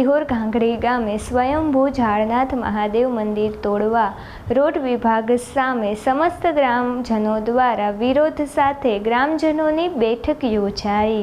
સિહોર ઘાંઘડી ગામે સ્વયંભૂ ઝાડનાથ મહાદેવ મંદિર તોડવા રોડ વિભાગ સામે સમસ્ત ગ્રામજનો દ્વારા વિરોધ સાથે ગ્રામજનોની બેઠક યોજાઈ.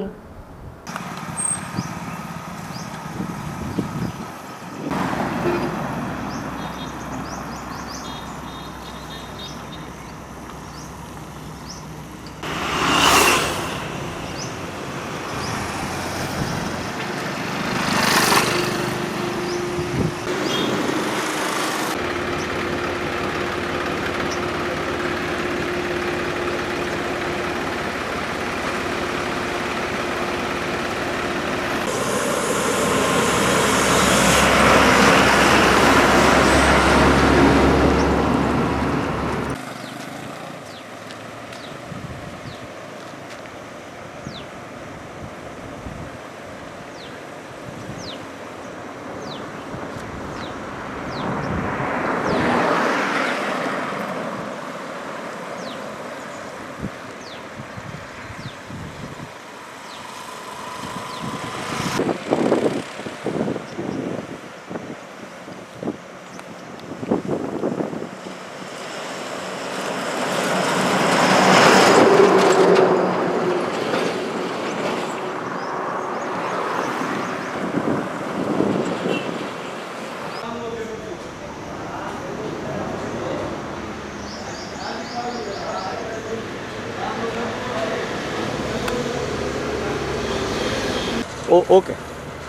ઓકે.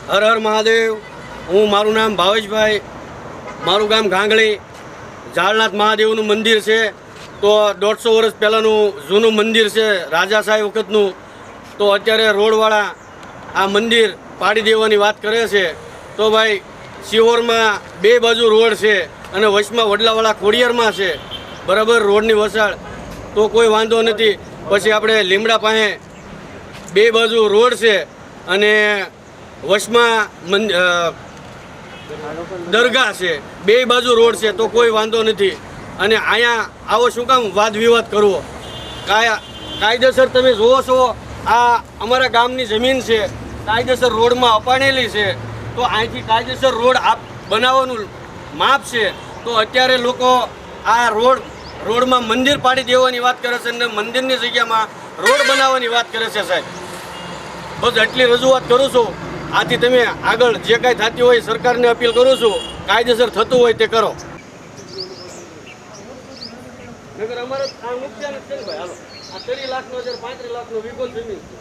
હર હર મહાદેવ. હું, મારું નામ ભાવેશભાઈ. મારું ગામ ગાંગળી. ઝાળનાથ મહાદેવનું મંદિર છે. તો દોઢસો વર્ષ પહેલાંનું જૂનું મંદિર છે રાજા સાહેબ વખતનું. તો અત્યારે રોડવાળા આ મંદિર પાડી દેવાની વાત કરે છે. તો ભાઈ સિહોરમાં બે બાજુ રોડ છે અને વચમાં વડલાવાળા ખોડિયારમાં છે. બરાબર રોડની વસાળ તો કોઈ વાંધો નથી. પછી આપણે લીમડા પાસે બે બાજુ રોડ છે. અને વચમાં મન- દરગાહ છે. બે બાજુ રોડ છે, તો કોઈ વાંધો નથી. અને અહીંયા આવો શું કામ? વાદ વિવાદ કરવો. કાયા, કાયદેસર તમે જુઓ છો, આ અમારા ગામની જમીન છે, કાયદેસર રોડમાં અપાણેલી છે, તો અહીંથી કાયદેસર રોડ આપ, બનાવવાનું માપ છે, તો અત્યારે લોકો આ રોડ, રોડમાં મંદિર પાડી દેવાની વાત કરે છે અને મંદિરની જગ્યામાં રોડ બનાવવાની વાત કરે છે સાહેબ. બસ એટલી રજૂઆત કરું છું. આથી તમે આગળ જે કાંઈ થતી હોય સરકારને અપીલ કરું છું. કાયદેસર થતું હોય તે કરો. નગર અમારે આ નુકસાન જ છે ને ભાઈ. હાલો. આ ત્રીસ લાખનો હજાર પાંત્રીસ લાખનો વીઘો જમીન છે.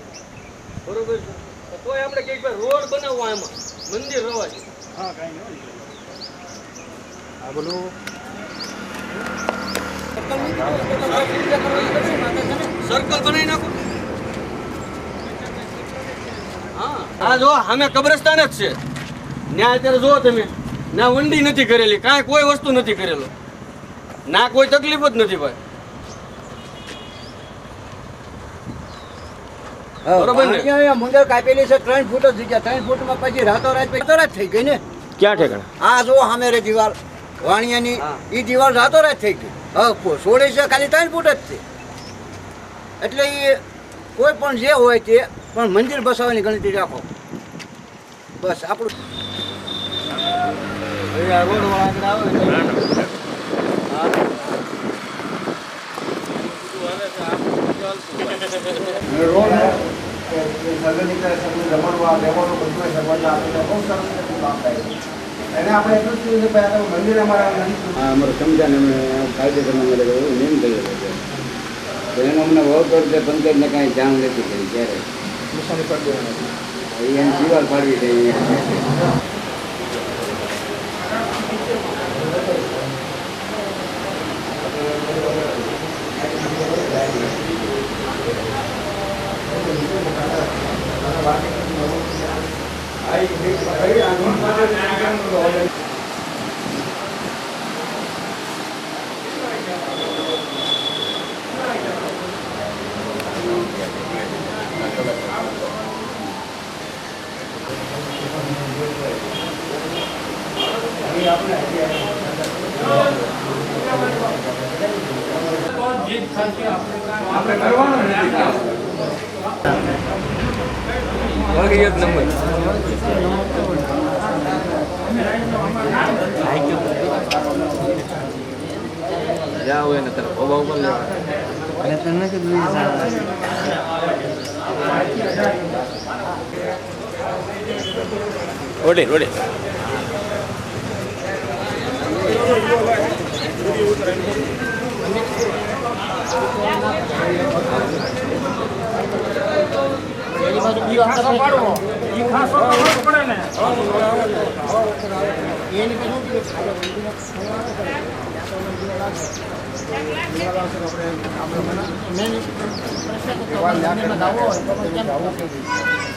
બરોબર છે? તો તોય આપણે કંઈક ભાઈ રોડ બનાવવા એમાં. મંદિર રવા છે. સર્કલ બનાવી નાખો હા આ જો સામે કબ્રસ્તાન જ છે. ત્યાં અત્યારે જુઓ તમે. ના વંડી નથી કરેલી કાંઈ કોઈ વસ્તુ નથી કરેલો. ના કોઈ તકલીફ જ નથી ભાઈ. બરોબર ને? અહીંયા કાપેલી છે ત્રણ ફૂટ જ જગ્યા. ત્રણ ફૂટમાં પછી રાતોરાત રાતોરાત થઈ ગઈ ને? ક્યાં ઠેકાણા? આ જો સામે રે દિવાલ વાણિયાની. એ દિવાલ રાતોરાત થઈ ગઈ. હા સોળે છે ખાલી ત્રણ ફૂટ જ છે. એટલે એ કોઈ પણ જે હોય તે પણ મંદિર બસાવવાની ગણતરી રાખો. બસ આપણું સર્વને આપીને બહુ સરસ રીતે કામ થાય છે. એને આપણે એટલું જ કીધું કે ભાઈ આ તો મંદિર અમારા નથી કરી અમારે નિશાની કરી દેવાની એમ દિવાલ પાડવી દઈએ I think I am not આપણે કરવાનું નથી એક નંબર જ્યાં હોય ને તરફ ઓબા ઉપર લે એટલે તને કીધું ઓડે ઓડે રોડે રોડે પણ નહીંતર આ અહીંયા તો કઈ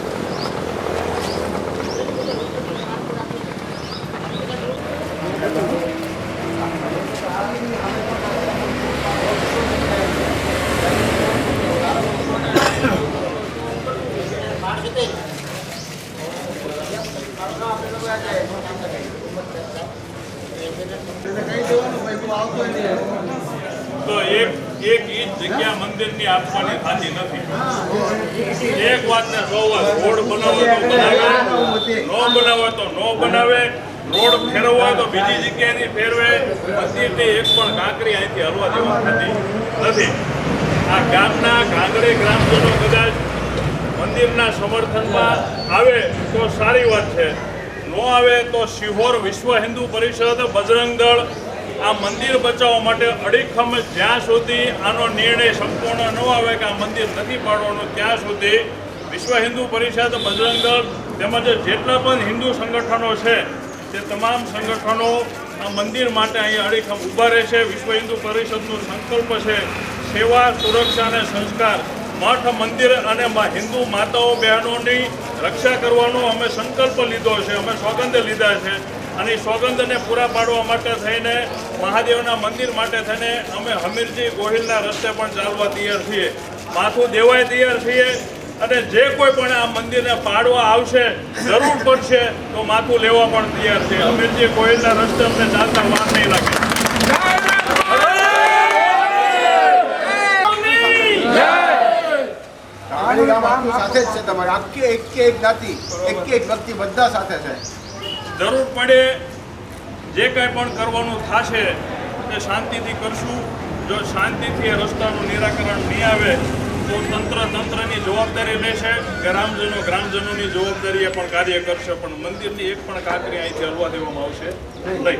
તો એક એક ઈંચ જગ્યા મંદિરની આપવાની થતી નથી. એક વાતને સો રોડ બનાવો તો બનાવે નો બનાવો તો નો બનાવે, રોડ ફેરવવો તો બીજી જગ્યાએથી ફેરવે મંદિરની એક પણ કાંકરી અહીંથી હલવા દેવા થતી નથી. આ ગામના કાંગડી ગ્રામજનો કદાચ મંદિરના સમર્થનમાં આવે તો સારી વાત છે. નો આવે તો શિહોર વિશ્વ હિન્દુ પરિષદ, બજરંગ દળ આ મંદિર બચાવવા માટે અડીખમ જ્યાં સુધી આનો નિર્ણય સંપૂર્ણ ન આવે કે આ મંદિર નથી પાડવાનું, ત્યાં સુધી વિશ્વ હિન્દુ પરિષદ, બજરંગ તેમજ જેટલા પણ હિન્દુ સંગઠનો છે, તે તમામ સંગઠનો આ મંદિર માટે અહીં અડીખમ ઊભા રહેશે. વિશ્વ હિન્દુ પરિષદનો સંકલ્પ છે સેવા, સુરક્ષા અને સંસ્કાર. મઠ, મંદિર અને હિન્દુ માતાઓ, બહેનોની રક્ષા કરવાનો અમે સંકલ્પ લીધો છે, અમે સોગંદ લીધા છે. અને સોગંદને પૂરા પાડવા માટે થઈને, મહાદેવના મંદિર માટે થઈને અમે હમીરજી ગોહિલના રસ્તે પણ ચાલવા તૈયાર છીએ. માથું દેવાય તૈયાર છીએ અને જે કોઈ પણ આ મંદિરને પાડવા આવશે, જરૂર પડશે, તો માથું લેવા પણ તૈયાર છે. હમીરજી ગોહિલના રસ્તે અમને ચાલતા વાર નહીં લાગે. સાથે જ છે તમારે. આખી એક એક જ્ઞાતિ એક એક વ્યક્તિ બધા સાથે છે. જરૂર પડે જે કંઈ પણ કરવાનું થશે તે શાંતિથી કરશું. જો શાંતિથી એ રસ્તાનું નિરાકરણ નહીં આવે, તો તંત્ર તંત્રની જવાબદારી લેશે. ગ્રામજનો ગ્રામજનોની જવાબદારી એ પણ કાર્ય કરશે, પણ મંદિરની એક પણ કાંકરી અહીંથી હલવા દેવામાં આવશે. નહીં.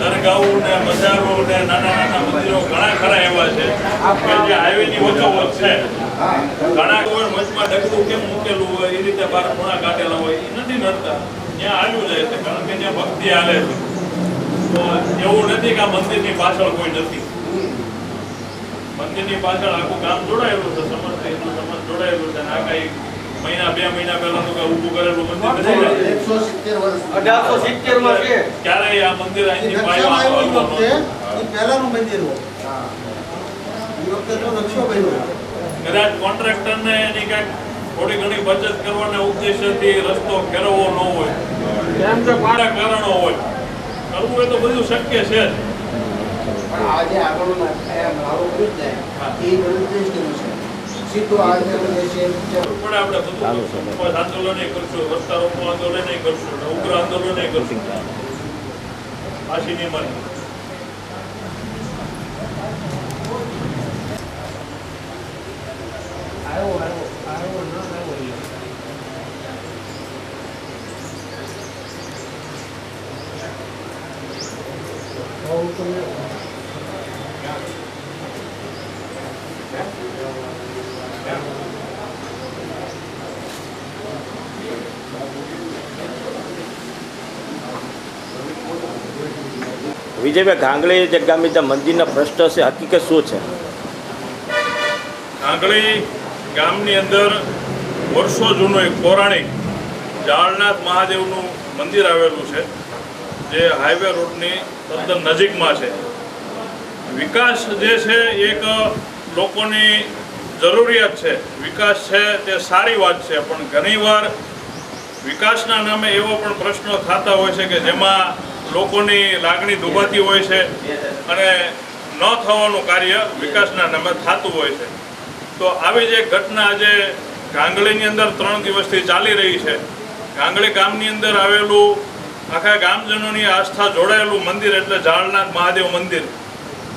દરગાહો કાઢેલા હોય, એ નથી નડતા. ત્યાં આવ્યું જાય છે, કારણ ભક્તિ હાલે તો એવું નથી કે આ મંદિરની પાછળ કોઈ નથી. મંદિરની પાછળ આખું ગામ જોડાયેલું છે, સમજ હિન્દુ સમાજ જોડાયેલું છે આ કઈ મહિના બે મહિના પહેલા તો કઈ ઊભું કરેલું મંદિર અઢારસો સિત્તેરમાં છે. ક્યારે આ મંદિર અહીંથી પહેલાનું મંદિર કદાચ કોન્ટ્રાક્ટરને એની કંઈક થોડી ઘણી બચત કરવાના ઉદ્દેશ્યથી રસ્તો ફેરવવો ન હોય. એમ તો મારા કારણો હોય. કરવું એ તો બધું શક્ય છે જ. પણ આજે આગળનું એ બધું સીધું આગળ વધે છે પણ આપણે બધું આંદોલન કરશું વૃક્ષારોપણ આંદોલન કરશું ઉગ્ર આંદોલન કરશું. ફાંસી નહીં મળે. આવ્યો આવ્યો આવ્યો ન આવ્યો Oh, વિજયભાઈ ગાંગડી જે ગામે જે મંદિરના પ્રશ્ન છે, હકીકત શું છે? ગાંગળી ગામની અંદર વર્ષો જૂનું એક પૌરાણિક જાળનાથ મહાદેવનું મંદિર આવેલું છે, જે હાઈવે રોડની તદ્દન નજીકમાં છે. વિકાસ જે છે, એક લોકોની જરૂરિયાત છે. વિકાસ છે, તે સારી વાત છે, પણ ઘણીવાર વિકાસના નામે એવો પણ પ્રશ્નો થતા હોય છે કે જેમાં લોકોની લાગણી દુભાતી હોય છે અને ન થવાનું કાર્ય વિકાસના નામે થતું હોય છે. તો આવી જ એક ઘટના આજે ગાંગળીની અંદર ત્રણ દિવસથી ચાલી રહી છે. ગાંગળી ગામની અંદર આવેલું આખા ગામજનોની આસ્થા જોડાયેલું મંદિર એટલે ઝાળનાથ મહાદેવ મંદિર,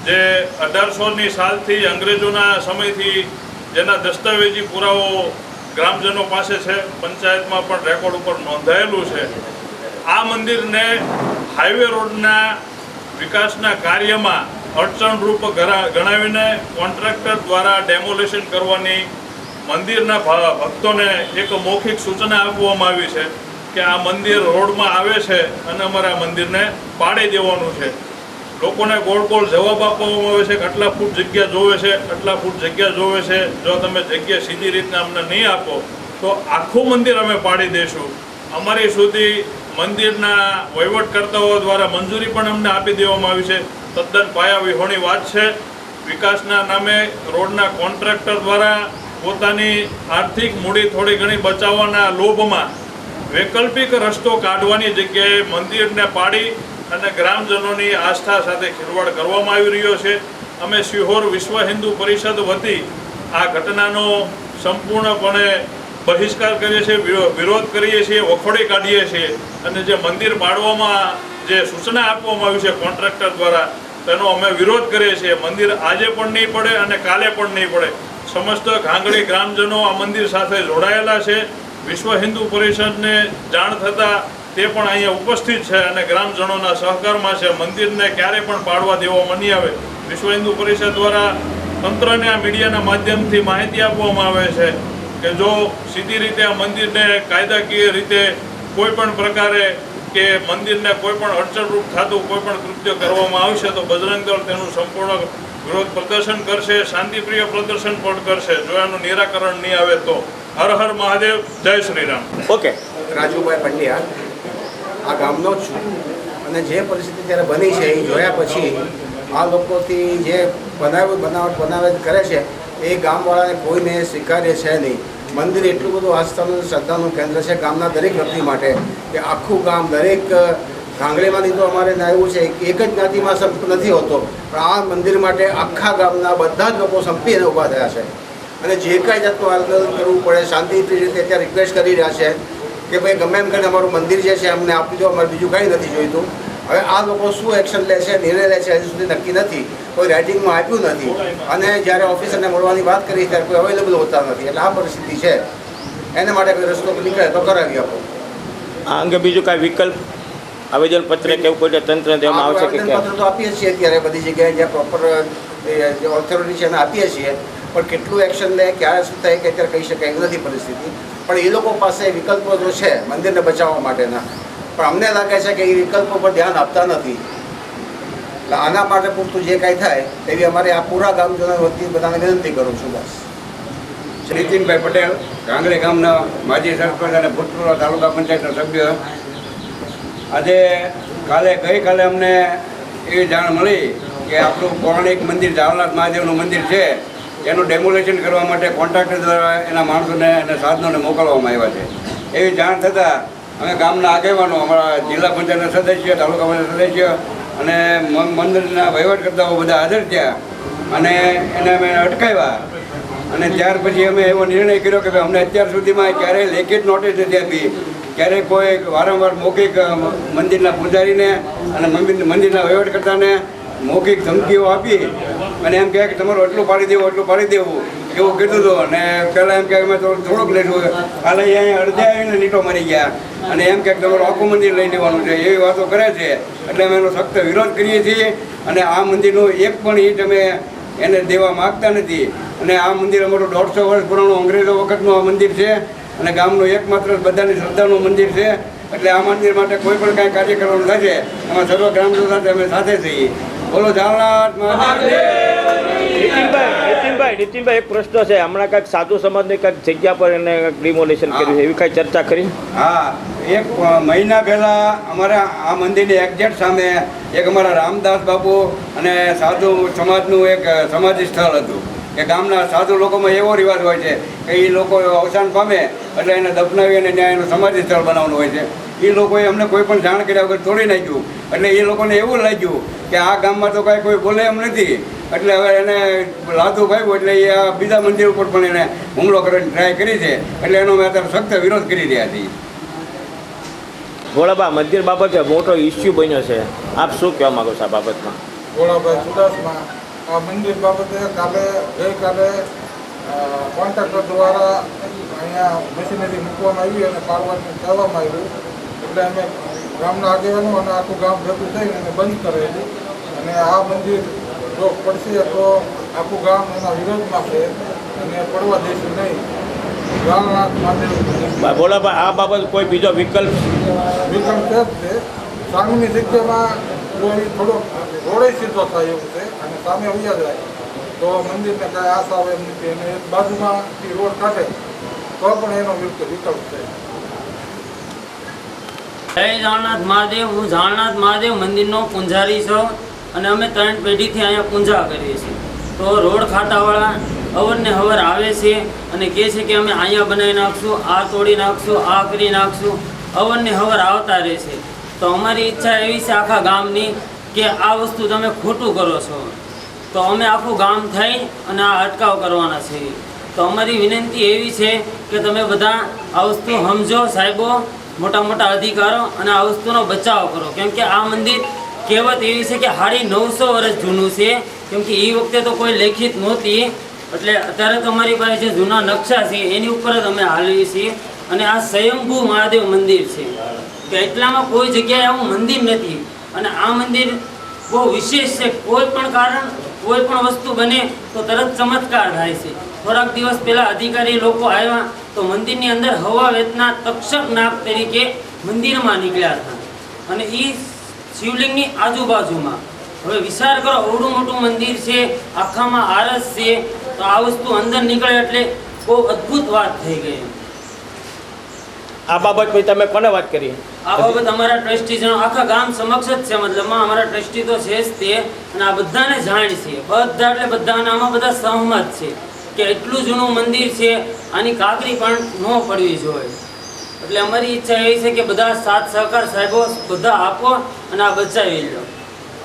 જે અઢારસોની સાલથી અંગ્રેજોના સમયથી જેના દસ્તાવેજી પુરાવો ગ્રામજનો પાસે છે, પંચાયતમાં પણ રેકોર્ડ ઉપર નોંધાયેલું છે. આ મંદિરને હાઈવે રોડના વિકાસના કાર્યમાં અડચણરૂપ ગરા- ગણાવીને કોન્ટ્રાક્ટર દ્વારા ડેમોલેશન કરવાની મંદિરના ભક્તોને એક મૌખિક સૂચના આપવામાં આવી છે કે આ મંદિર રોડમાં આવે છે અને અમારે મંદિરને પાડી દેવાનું છે. લોકોને ગોળ ગોળ જવાબ આપવામાં આવે છે કે આટલા ફૂટ જગ્યા જોવે છે, આટલા ફૂટ જગ્યા જોવે છે. જો તમે જગ્યા સીધી રીતના અમને નહીં આપો, તો આખું મંદિર અમે પાડી દઈશું. અમારી સુધી મંદિરના વહીવટકર્તાઓ દ્વારા મંજૂરી પણ અમને આપી દેવામાં આવી છે. તદ્દન પાયા વિહોણી વાત છે. વિકાસના નામે રોડના કોન્ટ્રાક્ટર દ્વારા પોતાની આર્થિક મૂડી થોડી ઘણી બચાવવાના લોભમાં વૈકલ્પિક રસ્તો કાઢવાની જગ્યાએ મંદિરને પાડી અને ગ્રામજનોની આસ્થા સાથે ખિલવાડ કરવામાં આવી રહ્યો છે. અમે સિહોર વિશ્વ હિન્દુ પરિષદ વતી આ ઘટનાનો સંપૂર્ણપણે બહિષ્કાર કરીએ છીએ વિરોધ કરીએ છીએ, વખોડી કાઢીએ છીએ. અને જે મંદિર પાડવામાં જે સૂચના આપવામાં આવી છે કોન્ટ્રાક્ટર દ્વારા, તેનો અમે વિરોધ કરીએ છીએ. મંદિર આજે પણ નહીં પડે અને કાલે પણ નહીં પડે. સમસ્ત ઘાંગડી ગ્રામજનો આ મંદિર સાથે જોડાયેલા છે. વિશ્વ હિન્દુ પરિષદને જાણ થતાં તે પણ અહીંયા ઉપસ્થિત છે અને ગ્રામજનોના સહકારમાં છે. મંદિરને ક્યારે પણ પાડવા દેવામાં નહીં આવે. વિશ્વ હિન્દુ પરિષદ દ્વારા તંત્રને આ મીડિયાના માધ્યમથી માહિતી આપવામાં આવે છે. કે જો સીધી રીતે આ મંદિરને કાયદાકીય રીતે કોઈ પણ પ્રકારે કે મંદિરને કોઈ પણ અડચણરૂપ થતું કોઈ પણ કૃત્ય કરવામાં આવશે તો બજરંગ દળ તેનું સંપૂર્ણ વિરોધ પ્રદર્શન કરશે શાંતિપ્રિય પ્રદર્શન પણ કરશે. જો એનું નિરાકરણ નહીં આવે તો. હર હર મહાદેવ જય શ્રી રામ ઓકે. રાજુભાઈ પંડ્યા આ ગામનો જ છું. અને જે પરિસ્થિતિ ત્યારે બની છે એ જોયા પછી આ લોકોથી જે બનાવ બનાવટ બનાવટ કરે છે એ ગામવાળાને કોઈને સ્વીકાર્ય છે નહીં. મંદિર એટલું બધું આસ્થાનું શ્રદ્ધાનું કેન્દ્ર છે ગામના દરેક વ્યક્તિ માટે કે આખું ગામ, દરેક ગાંગડીમાંથી તો અમારે એવું છે, એક જ જ્ઞાતિમાં સંપ નથી હોતો, પણ આ મંદિર માટે આખા ગામના બધા જ લોકો સંપીને ઊભા થયા છે. અને જે કાંઈ જાતનું આંદોલન કરવું પડે, શાંતિથી રીતે અત્યારે રિક્વેસ્ટ કરી રહ્યા છે કે ભાઈ ગમે એમ કરીને અમારું મંદિર જે છે અમને આપી દો, અમારે બીજું કાંઈ નથી જોઈતું. હવે આ લોકો શું એક્શન લે છે નિર્ણય લે છે હજી સુધી નક્કી નથી. કોઈ રાઇટિંગમાં આપ્યું નથી. અને જ્યારે ઓફિસરને મળવાની વાત કરી ત્યારે કોઈ અવેલેબલ હોતા નથી. એટલે આ પરિસ્થિતિ છે. એના માટે કોઈ રસ્તો નીકળે તો કરાવી આપો. આ અંગે બીજું કાંઈ વિકલ્પ? આવેદનપત્ર કે એવું કોઈ તંત્ર દેવામાં આવશે કે આવેદનપત્ર તો આપીએ છીએ અત્યારે બધી જગ્યાએ જ્યાં પ્રોપર જે ઓથોરિટી છે એને આપીએ છીએ. પણ કેટલું એક્શન લે ક્યારે શું થાય કે અત્યારે કહી શકાય એવી નથી પરિસ્થિતિ. પણ એ લોકો પાસે વિકલ્પો તો છે મંદિરને બચાવવા માટેના. પણ અમને લાગે છે કે એ વિકલ્પો પર ધ્યાન આપતા નથી. એટલે આના માટે પૂરતું જે કાંઈ થાય, એવી અમારે આ પૂરા ગામજનો વતી બધાને વિનંતી કરું છું બસ. નીતિનભાઈ પટેલ કાંગડી ગામના માજી સરપંચ અને ભૂતપૂર્વ તાલુકા પંચાયતના સભ્ય. આજે કાલે, ગઈકાલે અમને એવી જાણ મળી કે આપણું પૌરાણિક મંદિર જાવનાથ મહાદેવનું મંદિર છે, એનું ડેમોલેશન કરવા માટે કોન્ટ્રાક્ટર દ્વારા એના માણસોને અને સાધનોને મોકલવામાં આવ્યા છે. એવી જાણ થતાં અમે ગામના આગેવાનો, અમારા જિલ્લા પંચાયતના સદસ્ય, તાલુકા પંચાયત સદસ્ય અને મંદિરના વહીવટકર્તાઓ બધા હાજર થયા અને એને અમે અટકાવ્યા. અને ત્યાર પછી અમે એવો નિર્ણય કર્યો કે અમને અત્યાર સુધીમાં ક્યારેય લેખિત નોટિસ નથી આપી. ક્યારેય કોઈ વારંવાર મૌખિક મંદિરના પૂજારીને અને મંદિર- મંદિરના વહીવટકર્તાને મૌખિક ધમકીઓ આપી અને એમ કહે કે તમારું એટલું પાડી દેવું એટલું પાડી દેવું. એવું કીધું હતું અને પહેલાં એમ કે અમે થોડું થોડુંક લઈશું કાલે અહીંયા અડધે આવીને લીટો મરી ગયા. અને એમ કે તમારું આખું મંદિર લઈ લેવાનું છે. એવી વાતો કરે છે. એટલે અમે એનો સખ્ત વિરોધ કરીએ છીએ. અને આ મંદિરનો એક પણ ઈંટ અમે એને દેવા માગતા નથી. અને આ મંદિર અમારું દોઢસો વર્ષ પુરાણું અંગ્રેજો વખતનું આ મંદિર છે. અને ગામનું એકમાત્ર બધાની શ્રદ્ધાનું મંદિર છે. એટલે આ મંદિર માટે કોઈ પણ કાંઈ કાર્ય કરવાનું થશે, એમાં સર્વ ગ્રામજનો સાથે અમે સાથે થઈએ બોલો ઝાલનાથ મહાદેવ. નીતિનભાઈ નીતિનભાઈ એક પ્રશ્ન છે. હમણાં કાંઈક સાધુ સમાજની કાંઈક જગ્યા પર એને ડિમોલેશન કર્યું છે. એવી કાંઈ ચર્ચા કરી? હા. એક મહિના પહેલાં અમારા આ મંદિરની એક્ઝેક્ટ સામે એક અમારા રામદાસ બાપુ અને સાધુ સમાજનું એક સમાધિ સ્થળ હતું. કે ગામના સાધુ લોકોમાં એવો રિવાજ હોય છે કે એ લોકો અવસાન પામે એટલે એને દફનાવી અને ત્યાં એનું સમાધિ સ્થળ બનાવવાનું હોય છે. એ લોકોએ અમને કોઈ પણ જાણ કર્યા વગર તોડી નાખ્યું. એટલે એ લોકોને એવું લાગ્યું કે આ ગામમાં તો કાંઈ કોઈ બોલે એમ નથી. એટલે હવે એને લાદું ભાગ્યું એટલે એ આ બીજા મંદિર ઉપર પણ એને હુમલો કરવાની ટ્રાય કરી છે. એટલે એનો મેં અત્યારે સખ્ત વિરોધ કરી રહ્યા છીએ. ભોળાબા મંદિર બાબતે મોટો ઇસ્યુ બન્યો છે. આપ શું કહેવા માગો છો આ બાબતમાં? ભોળાભાઈ ચુડાસમા આ મંદિર બાબતે કાલે ગઈકાલે કોન્ટ્રાક્ટર દ્વારા અહીંયા મશીનરી મૂકવામાં આવી અને પાડવાનું કહેવામાં આવ્યું. એટલે અમે ગામના આગેવાનો અને આખું ગામ ભેગું થઈને એને બંધ કરેલું. અને આ મંદિર જો પડશે તો આખું ગામ એના વિરોધમાં છે અને પડવા દેશું નહીં. ગામનાથ મહાદેવ બા- ભોળાબા આ બાબત કોઈ બીજો વિકલ્પ? વિકલ્પ છે જ છે. સામેની જગ્યામાં કોઈ થોડો ઘોડે સીધો થાય એવું છે અને સામે ઉયા જાય તો મંદિરને કાંઈ આશા આવે એમ નથી. અને બાજુમાં રોડ કાઢે તો પણ એનો વિકલ્પ છે. જય જાળનાથ મહાદેવ, હું જાળનાથ મહાદેવ મંદિરનો પૂંજારી છું અને અમે ત્રણ પેઢીથી અહીંયા પૂંજા કરીએ છીએ. તો રોડ ખાતાવાળા અવરને હવર આવે છે અને કહે છે કે અમે અહીંયા બનાવી નાખશું, આ તોડી નાખશું, આ કરી નાખશું. અવરને હવર આવતા રહે છે. તો અમારી ઈચ્છા એવી છે આખા ગામની કે આ વસ્તુ તમે ખોટું કરો છો. તો અમે આખું ગામ થઈ અને આ અટકાવ કરવાના છીએ. તો અમારી વિનંતી એવી છે કે તમે બધા આ વસ્તુ સમજો સાહેબો. મોટા મોટા અધિકારો અને આ વસ્તુનો બચાવ કરો. કેમ કે આ મંદિર કહેવત એવી છે કે હાડી નવસો વર્ષ જૂનું છે. કેમ કે એ વખતે તો કોઈ લેખિત નહોતી. એટલે અત્યારે અમારી પાસે જે જૂના નકશા છે, એની ઉપર જ અમે હાલીએ છીએ. અને આ સ્વયંભૂ મહાદેવ મંદિર છે. કે એટલામાં કોઈ જગ્યાએ આવું મંદિર નથી. અને આ મંદિર બહુ વિશેષ છે. કોઈ પણ કારણ, કોઈ પણ વસ્તુ બને તો તરત ચમત્કાર થાય છે. થોડાક દિવસ પહેલા અધિકારી લોકો આવ્યા તો મંદિરની અંદર હવા વેતના તક્ષક નાગ તરીકે મંદિરમાં નીકળ્યા હતા. અને એ શિવલિંગની આજુબાજુમાં. હવે વિચાર કરો અવડું મોટું મંદિર છે આખામાં આરસ છે તો આ વસ્તુ અંદર નીકળે એટલે બહુ અદ્ભુત વાત થઈ ગઈ આ બાબત તમે કોને વાત કરી? આ બાબત અમારા ટ્રસ્ટી જણ આખા ગામ સમક્ષ જ છે મતલબમાં અમારા ટ્રસ્ટી તો છે જ તે અને આ બધાને જાણ છે. બધા એટલે બધા આમાં બધા સહમત છે. કે એટલું જૂનું મંદિર છે આની કાકરી પણ ન પડવી જોઈએ. એટલે અમારી ઈચ્છા એવી છે કે બધા સાથ સહકાર સાહેબો બધા આપો અને આ બચાવી લો.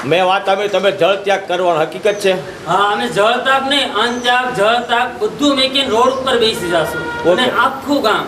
મેં વાત આવી તમે જળ ત્યાગ કરવાનો હકીકત છે? હા અમે જળ ત્યાગ નહીં અન્ન ત્યાગ જળ ત્યાગ બધું મેકીને રોડ ઉપર બેસી જશું. અને આખું ગામ.